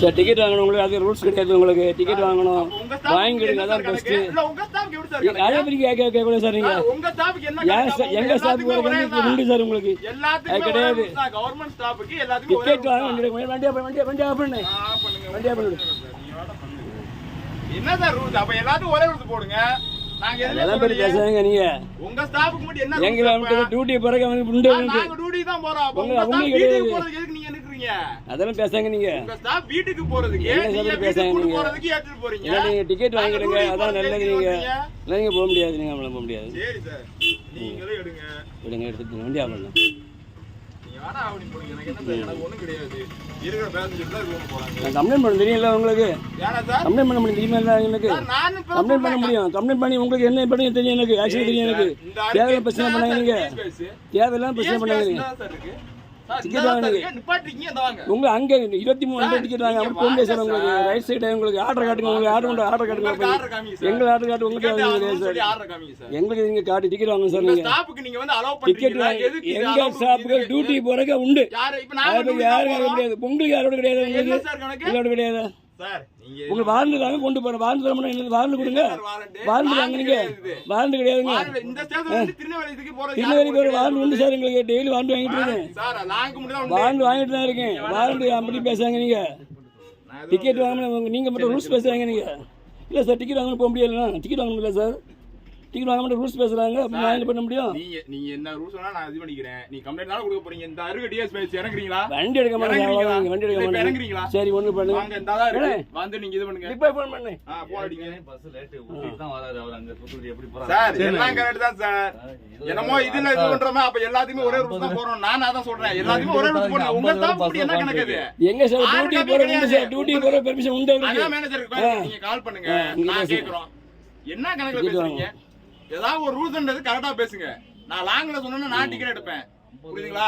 Sir ticket வாங்கணும். உங்களுக்கு அது ரூல்ஸ் கிடையாது உங்களுக்கு. டிக்கெட் வாங்கணும். ஸ்டாஃப்க்கு வாங்கிடுங்க. அதான் பெஸ்ட்டு ஸ்டாஃப்க்கு? அதே மாதிரி கேட்க கேட்கக்கூடாது சார் நீங்கள் ஸ்டாஃப்க்கு? சார் எங்கள் ஸ்டாஃப் எல்லாத்துக்குமே ஒரே வந்து தான். உண்டு சார் உங்களுக்கு? கிடையாது. டிக்கெட் வாங்க. வண்டி வண்டியா வண்டியா வண்டியா ஆஃப் பண்ணு. ஆ, பண்ணுங்க. வண்டியா பண்ணு. என்ன சார் ரூல்ஸ் அப்ப எல்லாத்துக்கும் ஒரே ரூல்ஸ் போடுங்க. ஸ்டாஃப்க்கு உங்களுக்கு நீங்க அதெல்லாம் பேசாங்க உங்க ஸ்டாஃப் வீட்டுக்கு போறதுக்கு நீங்க பேசாங்க நீங்க? போறதுக்கு ஏத்துட்டு போறீங்க? இல்லை நீங்கள் டிக்கெட் நாங்க வாங்கிடுங்க. அதான் நல்லது வந்தீங்க? இல்லை நீங்கள் போக முடியாது. நீங்கள் நம்மளால போக முடியாது. சரி சார் நீங்களே எடுங்க. விடுங்க எடுத்துட்டு வண்டி நீங்க தான் நான் கம்ப்ளைண்ட் பண்ண உங்களுக்கு? கம்ப்ளைண்ட் பண்ண முடியும் தெரியுமா இல்லை எனக்கு? கம்ப்ளைண்ட் பண்ண. முடியும். கம்ப்ளைண்ட் பண்ணி உங்களுக்கு என்ன பண்ணி தெரியும் எனக்கு? ஆக்சுவலி தெரியும் எனக்கு. தேவையில்லாம் பிரச்சனை பண்ணாங்க நீங்க? தேவையில்லாம் பிரச்சனை பண்ணாங்க base நீங்க என்ன சார் இருக்கு? சார், Ticket இந்த வாங்க சார் நீங்க. இருக்கு, நிப்பாட்டிருக்கீங்க, இந்த வாங்க. உங்க அங்க இருபத்தி மூணு டிக்கெட் வாங்க அப்படி முடியாது சார் உங்களுக்கு. ரைட் சைடு உங்களுக்கு ஆர்டர் காட்டுங்க உங்களுக்கு ஆர்டர் கொண்டு ஆர்டர் காட்டுங்க உங்களுக்கு ஆர்டர் காட்டு உங்களுக்கு சார். எங்களுக்கு நீங்க காட்டி டிக்கெட் வாங்க சார் நீங்க ஸ்டாஃப்க்கு நீங்க வந்து டிக்கெட் எங்க ஸ்டாஃப்க்கு பண்றீங்க? டியூட்டி போறக்க உண்டு யாரு? இப்ப. கிடையாது உங்களுக்கு யாரோட கிடையாது உங்களுக்கு கிடையாது உங்களுக்கு வாரண்ட் தாங்க கொண்டு போறேன் வாரண்ட் தர எனக்கு வாரண்ட் கொடுங்க. warrant தாங்க நீங்க. வாரண்ட் கிடையாதுங்க. திருநெல்வேலி பேர் வாரண்ட் உண்டு? சார் எங்களுக்கு. டெய்லி வாரண்ட் வாங்கிட்டு இருக்கேன். வாரண்ட் வாங்கிட்டு தான் இருக்கேன். வாரண்ட் அப்படி பேசுறாங்க நீங்க. டிக்கெட் வாங்கணும் நீங்க மட்டும் ரூல்ஸ் பேசுறாங்க நீங்க. இல்ல சார் டிக்கெட் வாங்கணும் போக முடியல டிக்கெட் வாங்கணும் இல்ல சார். டிக்கெட் வாங்க ரூல்ஸ் பேசுறாங்க. நான் என்ன பண்ண முடியும்? நீங்க நீங்க என்ன ரூல்ஸ் வேணா நான் இது பண்ணிக்கிறேன். நீ கம்ப்ளைண்ட் தான கொடுக்க போறீங்க? இந்த அருக டிஎஸ் பேசி இறங்குறீங்களா? வண்டி எடுக்க? அவ்வளவுதான், வண்டி எடுக்க மாட்டேன். இறங்குறீங்களா? சரி ஒண்ணு பண்ணுங்க. வாங்க இந்த தான் இருக்கு. வந்து நீங்க இது பண்ணுங்க. இப்போ ஃபோன் பண்ணு. ஆ போன் அடிங்க. பஸ் லேட் ஊட்டிக்கு தான் வராரு அவர். அங்க தூத்துக்குடி எப்படி போறாரு? சார். எல்லாம் கரெக்ட் தான் சார் என்னமோ இதுல இது பண்றோமே அப்ப எல்லாத்துக்குமே ஒரே ரூல்ஸ் தான் போறோம் நான் அதான் சொல்றேன். எல்லாத்துக்குமே ஒரே ரூல்ஸ் போறோம் உங்க ஸ்டாஃப் இப்படி என்ன கணக்கு அது எங்க சார் டியூட்டி கம்பி போற உண்டு சார். டியூட்டி போற பெர்மிஷன் உண்டு அதான் அவருக்கு மேனேஜர் நீங்க கால் பண்ணுங்க. நான். கேக்குறோம். என்ன கணக்குல பேசுறீங்க? ஏதாவது ஒரு ரூல்ஸ்ன்றது கரெக்டா பேசுங்க. நான் லாங்ல சொன்னா நான் டிக்கெட் எடுப்பேன். புரியுதுங்களா?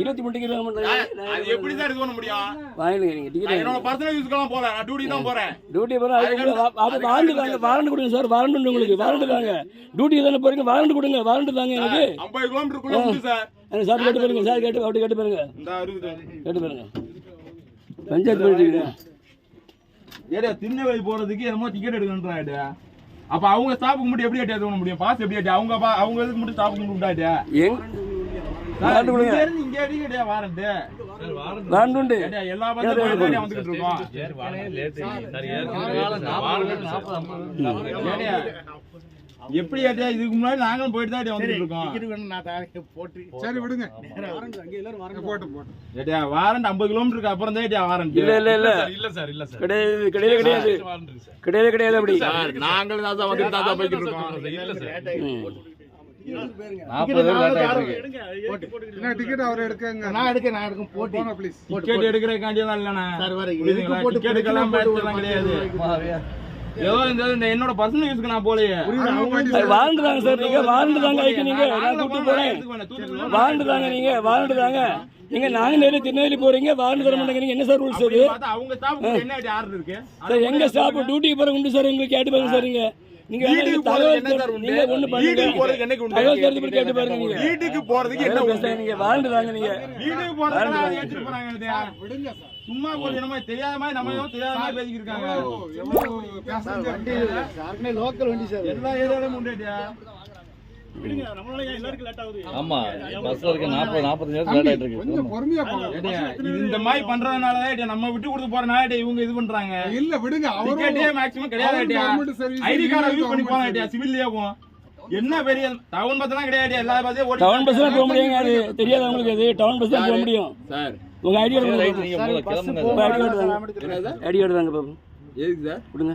இருபத்தி மூணு மாட்டேன் அது எப்படி சார் இது பண்ண முடியும்? வாங்கிடுங்க டிக்கெட் என்னோட பர்சனல் யூஸ்க்கெல்லாம் போறேன். நான் டியூட்டி தான் போறேன். டியூட்டி போற அது வாரண்ட் தாங்க வாரண்ட் கொடுங்க சார் வாரண்ட் உண்டு உங்களுக்கு. வாரண்ட் தாங்க. டியூட்டி தானே போறீங்க? வாரண்ட் கொடுங்க. வாரண்ட் தாங்க எனக்கு. ஐம்பது கிலோமீட்டருக்குள்ள உண்டு சார் சார் கேட்டு பாருங்க சார் கேட்டு அப்படி கேட்டு பாருங்க. கேட்டு பாருங்க. பஞ்சாயத்து பண்ணிட்டு ஏடா திருநெல்வேலி போறதுக்கு என்னமோ டிக்கெட் எடுக்கணுன்றாடா அப்ப அவங்க ஸ்டாஃப்க்கு மட்டும் எப்படி ஏட்டி பண்ண முடியும்? பாஸ் எப்படி ஏட்டி அவங்க பா- அவங்க இதுக்கு மட்டும் ஸ்டாஃப்க்கு மட்டும் விட்டாடா எங்க வாரண்ட் கொடுங்க. இங்க இங்க அடிக்கடியா வாரண்ட் எல்லா போயிட்டு வந்துகிட்டு இருக்கோம். எப்படி ஏட்டியா? இதுக்கு முன்னாடி நாங்களும் போயிட்டு தான் ஏட்டியா வந்துட்டு இருக்கோம் சரி விடுங்க. ஏட்டியா வாரண்ட் ஐம்பது கிலோமீட்டருக்கு அப்புறம் தான் ஏட்டியா வாரண்ட் இல்ல இல்ல இல்ல. இல்ல சார் இல்ல சார் கிடையாது கிடையவே கிடையாது. கிடையவே கிடையாது அப்படி. நாங்களும் தான் சார். வந்துட்டு தான் சார் போய்கிட்டு இருக்கோம் இல்ல சார். டிக்கெட் அவர் எடுக்கங்க. நான் எடுக்க நான் எடுக்க போட்டி. ப்ளீஸ் டிக்கெட் எடுக்கிறதுக்காண்டி தான் இல்லைண்ணா? டிக்கெட்டுக்கெல்லாம் கிடையாது. ஏதோ இந்த என்னோட பர்சனல் யூஸ்க்கு நான் போலையே. சார் நீங்க. வாரண்ட் தாங்க ஐக்கு நீங்க நான் கூட்டு போறேன். வாரண்ட் தாங்க நீங்க. வாரண்ட் தாங்க. நீங்க நாங்க நேரே திருநெல்வேலி போறீங்க. வாரண்ட் தர மாட்டேங்கிறீங்க. என்ன சார் ரூல்ஸ் அது? அவங்க என்ன ஆர்டர் இருக்கு. சார் எங்க ஸ்டாப் டியூட்டி போற உண்டு சார் உங்களுக்கு கேட்டு பாருங்க சார் வீட்டுக்கு இந்த போறதுக்கு என்ன சார் உண்டு? வீட்டுக்கு போறதுக்கு பண்ணுங்க என்னைக்கு உண்டு? தகவல் தெரிஞ்சு போய் கேட்டு பாருங்க நீங்க வீட்டுக்கு போறதுக்கு என்ன என்ன உண்டு? பேசுறீங்க நீங்க வாரண்ட் தாங்க நீங்க வீட்டுக்கு போறதுக்கு அதை எடுத்துட்டு போறாங்க இல்லையா? சும்மா கொஞ்சம் தெரியாத மாதிரி நம்ம ஏதோ தெரியாத மாதிரி பேசிக்கிட்டு இருக்காங்க லோக்கல் வண்டி சார் எல்லா ஏரியாவிலும் உண்டுடியா. ஆமா பஸ்ல இருக்க நாற்பது நாற்பத்தஞ்சு நேரம் லேட் ஆயிட்டு இருக்கு. கொஞ்சம் பொறுமையா போங்க. ஏடியா, இது இந்த மாதிரி பண்றதுனாலதான் நம்ம விட்டு கொடுத்து போறனால இவங்க இது பண்றாங்க. இல்ல விடுங்க. அவரும் டிக்கெட்டே மேக்ஸிமம் கிடையாது ஐடி கார்டை யூஸ் பண்ணி சிவில்லயே போவோம். என்ன பெரிய டவுன் பஸ்லாம் கிடையாது எல்லா பஸ்ஸையும் ஓடி டவுன் பஸ்ல போக முடியுங்க அது தெரியாது உங்களுக்கு அது. டவுன் பஸ் தான் போக முடியும். சார். உங்க ஐடி கார்டு ஐடி கார்டு தாங்க பாப்போம் எதுக்கு சார்? கொடுங்க.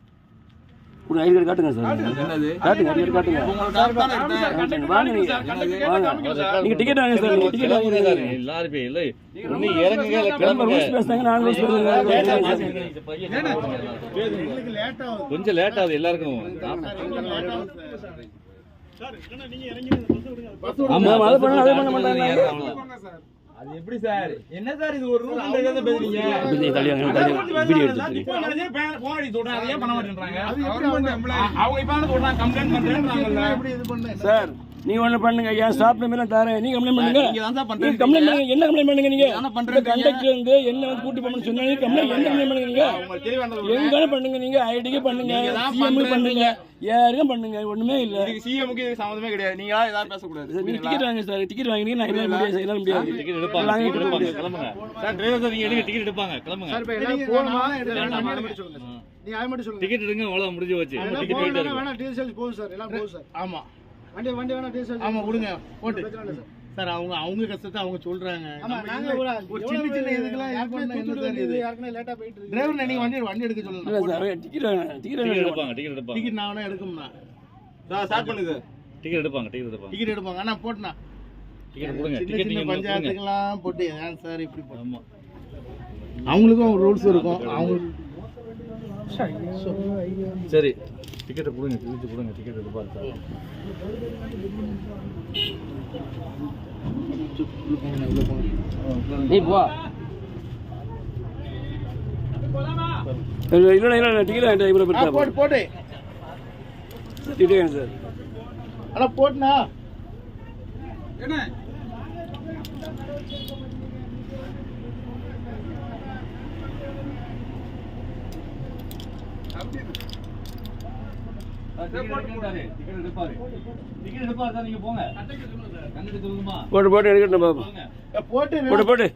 உங்க ஐடி கார்டு காட்டுங்க சார். என்னது காட்டுங்க ஐடி கார்டு காட்டுங்க. வாங்க நீங்க வாங்க. நீங்க டிக்கெட் வாங்க சார் நீங்க டிக்கெட் வாங்க சார் எல்லாரும் போய் இல்ல நீ இறங்குங்க இல்ல கிளம்ப கிளம்புங்க ரூல்ஸ் பேசுறாங்க? நான் ரூல்ஸ் பையன் கொஞ்சம் லேட் ஆகுது எல்லாருக்கும். ஆமா அதை பண்ண அதை பண்ண மாட்டாங்க. அது எப்படி சார்? என்ன சார் இது? ஒரு ரூல் தெரியாத பேசுறீங்க. வீடியோ. எடுத்து போன் சொல்றேன் ஏன் பண்ண மாட்டேன்றாங்க. அது எப்படி அவங்க இப்ப சொல்றாங்க கம்ப்ளைண்ட் பண்றேன்றாங்கல்ல. எப்படி இது பண்ண? சார் நீங்க ஒண்ணு பண்ணுங்க என் ஸ்டாப் நம்பர் தரேன். நீங்க கம்ப்ளைண்ட் பண்ணுங்க. நீங்க நீங்க கம்ப்ளைண்ட் பண்ணுங்க. என்ன கம்ப்ளைண்ட் பண்ணுங்க நீங்க? என்ன பண்றீங்க? கண்டக்டர் வந்து என்ன வந்து கூட்டி போகணும்னு சொன்னாங்க கம்ப்ளைண்ட் என்ன கம்ப்ளைண்ட் பண்ணுங்க நீங்க? உங்களுக்கு தெரிய வேண்டாம் எங்க பண்ணுங்க நீங்க? ஐடிக்கு பண்ணுங்க. நீங்க சிஎம் பண்ணுங்க. யாருக்கும் பண்ணுங்க. ஒண்ணுமே இல்ல. இதுக்கு சிஎம்க்கு இதுக்கு சம்மந்தமே கிடையாது. நீங்களா ஏதாவது பேசக்கூடாது. நீங்க டிக்கெட் வாங்க சார். டிக்கெட் வாங்கினீங்க நான் என்னால முடியாது என்னால முடியாது. டிக்கெட் எடுப்பாங்க. வாங்கி டிக்கெட் எடுப்பாங்க. கொடுங்க. கிளம்புங்க. சார் டிரைவர் சார் நீங்க எடுங்க. டிக்கெட் எடுப்பாங்க. கிளம்புங்க. சார் சொல்லுங்க சார். நீங்க அதை மட்டும் சொல்லுங்க. டிக்கெட் எடுங்க. அவ்வளவு முடிஞ்சு போச்சு. எல்லாம் டிக்கெட் போகணும், போயிட்டு வேணா, இருக்கு வேணா டிஎஸ்எல் போகுது சார். எல்லாம் போகுது சார். ஆமா. வண்டி வண்டி வேணா டிஎஸ்எல் ஆமா கொடுங்க போட்டு. சார். அவங்க அவங்க கஷ்டத்தை அவங்க சொல்றாங்க. ஒரு சின்ன சின்ன இதுக்கெல்லாம் யாருக்குமே லேட்டா போயிட்டு டிரைவர் நீங்க வண்டி வண்டி எடுக்க சார் டிக்கெட் டிக்கெட் எடுப்பாங்க டிக்கெட் எடுப்பாங்க. டிக்கெட் நான் வேணா எடுக்கும்னா சார் ஸ்டார்ட் டிக்கெட் எடுப்பாங்க டிக்கெட் எடுப்பாங்க. டிக்கெட் எடுப்பாங்க. ஆனா போட்டுனா டிக்கெட் கொடுங்க. சின்ன டிக்கெட் சின்ன நீங்க பஞ்சாயத்துக்கெல்லாம் போட்டு ஏன் சார் இப்படி ஆமா. அவங்களுக்கும் ரூல்ஸ் இருக்கும். அவங்க சரி. டிக்கெட் கொடுங்க கிழிச்சு கொடுங்க டிக்கெட் சார். நீ போ. டிக்கெட் போட்டு போட்டு டிக்கெட் சார் எடுப்பாரு சார் நீங்க போங்க கண்டுட்டு சொல்லுங்கம்மா போட்டு போட்டு எடுக்கட்டும் போட்டு. போட்டு.